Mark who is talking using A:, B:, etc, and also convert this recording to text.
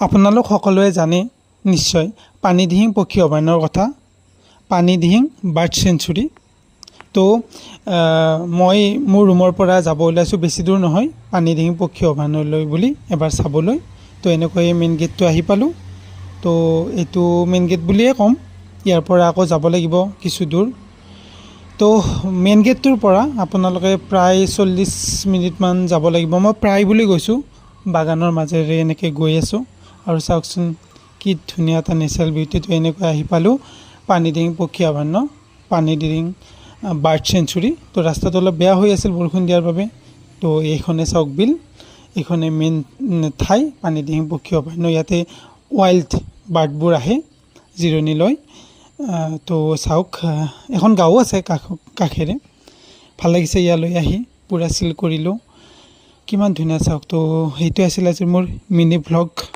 A: আপোনালোক সকলোৱে জানে নিশ্চয় পানীদিহিং পক্ষী অভয়াৰণ্যৰ কথা। Panidihing bird sanctuary. তো মই মোৰ ৰুমৰ পৰা যাব ওলাইছোঁ বেছি দূৰ নহয় পানীদিহিং পক্ষী অভয়াৰণ্যলৈ বুলি এবাৰ চাবলৈ। তো এনেকৈয়ে মেইন গেটটো আহি পালোঁ। তো এইটো মেইন গেট বুলিয়ে ক'ম। ইয়াৰ পৰা আকৌ যাব লাগিব কিছু দূৰ। তো মেইন গেটটোৰ পৰা আপোনালোকে প্ৰায় চল্লিছ মিনিটমান যাব লাগিব। মই প্ৰায় বুলি গৈছোঁ বাগানৰ মাজেৰে এনেকৈ গৈ আছোঁ। আৰু চাওকচোন কি ধুনীয়া এটা নেচাৰেল বিউটিটো এনেকৈ আহি পালোঁ। পানীডিং পক্ষী অভয়াৰণ্য পানীডিং বাৰ্ড চেঞ্চুৰী তো ৰাস্তাটো অলপ বেয়া হৈ আছিল বৰষুণ দিয়াৰ বাবে। তো এইখনে চাওক বিল, এইখনে মেইন ঠাই পানীডিং পক্ষী অভয়াৰণ্য ইয়াতে ৱাইল্ড বাৰ্ডবোৰ আহে, জিৰণি লয়। তো চাওক এখন গাঁও আছে কাষ, কাষেৰে। ভালো লাগিছে ইয়ালৈ আহি, পূৰা চিল কৰিলোঁ। কিমান ধুনীয়া চাওক। তো সেইটোৱে আছিল আজি মোৰ মিনি ভ্লগ